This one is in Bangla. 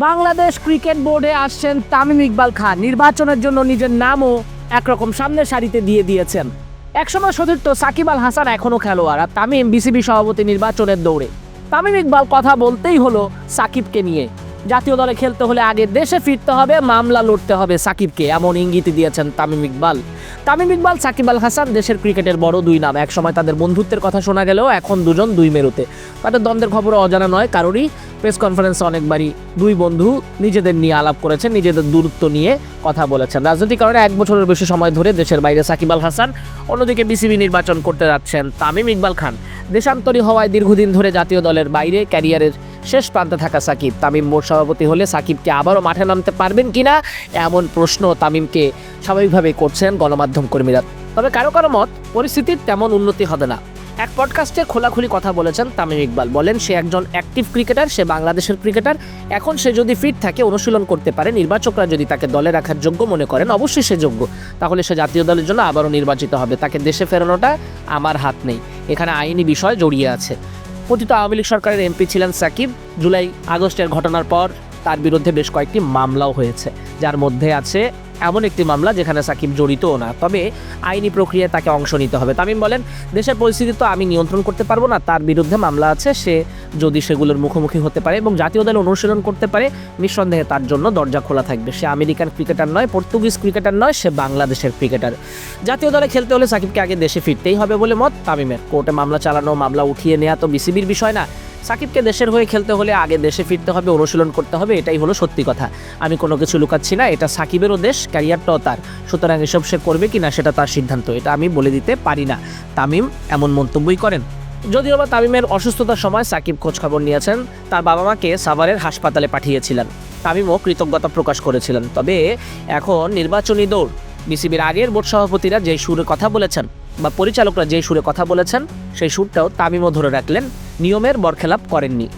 বাংলাদেশ ক্রিকেট বোর্ডে আসছেন তামিম ইকবাল খান। নির্বাচনের জন্য নিজের নামও একরকম সামনের সারিতে দিয়ে দিয়েছেন। একসময় সতীর্থ সাকিব আল হাসান এখনও খেলোয়াড়, আর তামিম বিসিবি সভাপতি নির্বাচনের দৌড়ে। তামিম ইকবাল কথা বলতেই হলো সাকিবকে নিয়ে। জাতীয় দলে খেলতে হলে আগে দেশে ফিরতে হবে, মামলা লড়তে হবে সাকিবকে, এমন ইঙ্গিত দিয়েছেন তামিম ইকবাল। তামিম ইকবাল, সাকিব আল হাসান দেশের ক্রিকেটের বড় দুই নাম। একসময় তাদের বন্ধুত্বের কথা শোনা গেলেও এখন দুজন দুই মেরুতে। তাদের দ্বন্দ্বের খবর অজানা নয়, কারোরই প্রেস কনফারেন্সে অনেকবারই দুই বন্ধু নিজেদের নিয়ে আলাপ করেছেন, নিজেদের দূরত্ব নিয়ে কথা বলেছেন। রাজনৈতিক কারণে এক বছরের বেশি সময় ধরে দেশের বাইরে সাকিব আল হাসান, অন্যদিকে বিসিবি নির্বাচন করতে যাচ্ছেন তামিম ইকবাল খান। দেশান্তরী হওয়ায় দীর্ঘদিন ধরে জাতীয় দলের বাইরে ক্যারিয়ারের শেষ প্রান্তে থাকা সাকিব। তামিম বোর্ড সভাপতি হলে সাকিবকে আবারও মাঠে নামতে পারবেন কিনা, এমন প্রশ্ন তামিমকে স্বাভাবিকভাবেই করছেন গণমাধ্যম কর্মীরা। তবে কারও কারও মত, পরিস্থিতির তেমন উন্নতি হবে না। এক পডকাস্টে খোলাখুলি কথা বলেছেন তামিম ইকবাল। বলেন, সে একজন অ্যাক্টিভ ক্রিকেটার সে বাংলাদেশের ক্রিকেটার এখন সে যদি ফিট থাকে, অনুশীলন করতে পারে, নির্বাচকরা যদি তাকে দলে রাখার যোগ্য মনে করেন, অবশ্যই সে যোগ্য। তাহলে সে জাতীয় দলের জন্য আবারও নির্বাচিত হবে। তাকে দেশে ফেরানোটা আমার হাত নেই। এখানে আইনি বিষয় জড়িয়ে আছে। পতিত আওয়ামী লীগ সরকারের এমপি ছিলেন সাকিব। জুলাই আগস্টের ঘটনার পর তার বিরুদ্ধে বেশ কয়েকটি মামলাও হয়েছে, যার মধ্যে আছে এমন একটি মামলা যেখানে সাকিব জড়িত না। তবে আইনি প্রক্রিয়ায় তাকে অংশ নিতে হবে। তামিম বলেন, দেশের পরিস্থিতি তো আমি নিয়ন্ত্রণ করতে পারব না, তার বিরুদ্ধে মামলা আছে, সে যদি সেগুলোর মুখোমুখি হতে পারে এবং জাতীয় দলে অনুশীলন করতে পারে, নিঃসন্দেহে তার জন্য দরজা খোলা থাকবে। সে আমেরিকান ক্রিকেটার নয়, পর্তুগিজ ক্রিকেটার নয়, সে বাংলাদেশের ক্রিকেটার। জাতীয় দলে খেলতে হলে সাকিবকে আগে দেশে ফিরতেই হবে বলে মত তামিমের। কোর্টে মামলা চালানো, মামলা উঠিয়ে নেওয়া তো বিসিবির বিষয় না। সাকিবকে দেশের হয়ে খেলতে হলে আগে দেশে ফিরতে হবে, অনুশীলন করতে হবে, এটাই হলো সত্যি কথা। আমি কোনো কিছু লুকাচ্ছি না, এটা সাকিবেরও দেশ, ক্যারিয়ারটাও তার। সুতরাং এসব সে করবে কি না সেটা তার সিদ্ধান্ত, এটা আমি বলে দিতে পারি না। তামিম, এমন মন্তব্যই করেন। যদিও বা তামিমের অসুস্থতার সময় সাকিব খোঁজখবর নিয়েছেন, তার বাবা মাকে সাভারের হাসপাতালে পাঠিয়েছিলেন। তামিমও কৃতজ্ঞতা প্রকাশ করেছিলেন। তবে এখন নির্বাচনী দৌড়। বিসিবির আগের বোর্ড সভাপতিরা যে সুরে কথা বলেছেন বা পরিচালকরা যে সুরে কথা বলেছেন, সেই সুরটাও তামিমও ধরে রাখলেন। নিয়মের বরখেলাপ করেননি।